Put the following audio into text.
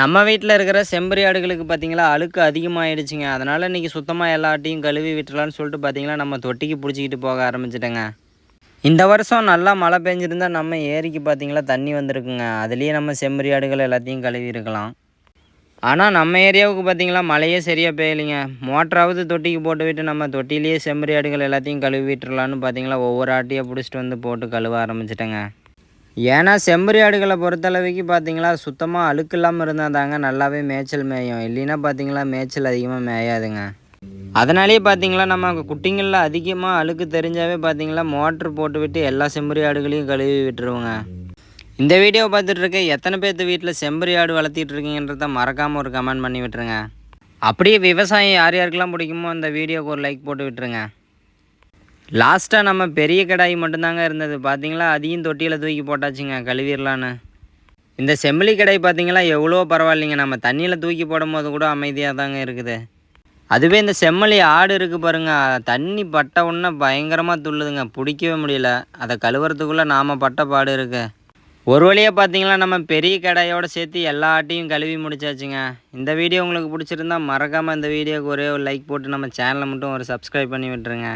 நம்ம வீட்டில் இருக்கிற செம்பரி ஆடுகளுக்கு பார்த்திங்களா அழுக்கு அதிகமாகிடுச்சுங்க அதனால் இன்றைக்கி சுத்தமாக எல்லாட்டையும் கழுவி விட்டுலான்னு சொல்லிட்டு பார்த்திங்களா நம்ம தொட்டிக்கு பிடிச்சிக்கிட்டு போக ஆரம்பிச்சிட்டேங்க. இந்த வருஷம் நல்லா மழை பெஞ்சிருந்தா நம்ம ஏரிக்கு பார்த்திங்களா தண்ணி வந்திருக்குங்க. அதுலேயே நம்ம செம்பரி ஆடுகள் எல்லாத்தையும் கழுவி இருக்கலாம். ஆனால் நம்ம ஏரியாவுக்கு பார்த்தீங்களா மழையே சரியாக பெய்யலைங்க. மோட்டராவது தொட்டிக்கு போட்டு விட்டு நம்ம தொட்டிலேயே செம்பரி ஆடுகள் எல்லாத்தையும் கழுவி விட்டுறலான்னு பார்த்தீங்களா ஒவ்வொரு ஆட்டையாக பிடிச்சிட்டு வந்து போட்டு கழுவ ஆரம்பிச்சிட்டேங்க. ஏன்னா செம்மறி ஆடுகளை பொறுத்தளவுக்கு பார்த்தீங்களா சுத்தமாக அழுக்கு இல்லாமல் இருந்தால் தாங்க நல்லாவே மேய்ச்சல் மேயும். இல்லைன்னா பார்த்தீங்களா மேய்ச்சல் அதிகமாக மேயாதுங்க. அதனாலேயே பார்த்தீங்களா நம்ம குட்டிங்களில் அதிகமாக அழுக்கு தெரிஞ்சாவே பார்த்தீங்களா மோட்ரு போட்டு விட்டு எல்லா செம்மறி ஆடுகளையும் கழுவி விட்டுருவோங்க. இந்த வீடியோ பார்த்துட்ருக்க எத்தனை பேர்த்து வீட்டில் செம்மறி ஆடு வளர்த்திட்டு இருக்கீங்கன்றத மறக்காமல் ஒரு கமெண்ட் பண்ணி விட்டுருங்க. அப்படியே விவசாயம் யார் யாருக்கெல்லாம் பிடிக்குமோ அந்த வீடியோக்கு ஒரு லைக் போட்டு விட்டுருங்க. லாஸ்ட்டாக நம்ம பெரிய கடாய் மட்டும்தாங்க இருந்தது. பார்த்தீங்களா அதையும் தொட்டியில் தூக்கி போட்டாச்சுங்க கழுவிடலான்னு. இந்த செம்மலி கடாய் பார்த்தீங்களா எவ்வளோ பரவாயில்லைங்க. நம்ம தண்ணியில் தூக்கி போடும் போது கூட அமைதியாக தாங்க இருக்குது. அதுவே இந்த செம்மலி ஆடு இருக்குது பாருங்க. தண்ணி பட்ட உடனே பயங்கரமாக துள்ளுதுங்க. பிடிக்கவே முடியல. அதை கழுவுறதுக்குள்ளே நாம் பட்ட பாடு இருக்கு. ஒரு வழியாக பார்த்தீங்களா நம்ம பெரிய கடையோடு சேர்த்து எல்லா ஆட்டையும் கழுவி முடிச்சாச்சுங்க. இந்த வீடியோ உங்களுக்கு பிடிச்சிருந்தா மறக்காமல் இந்த வீடியோக்கு ஒரே ஒரு லைக் போட்டு நம்ம சேனலை மட்டும் ஒரு சப்ஸ்கிரைப் பண்ணி விட்டுருங்க.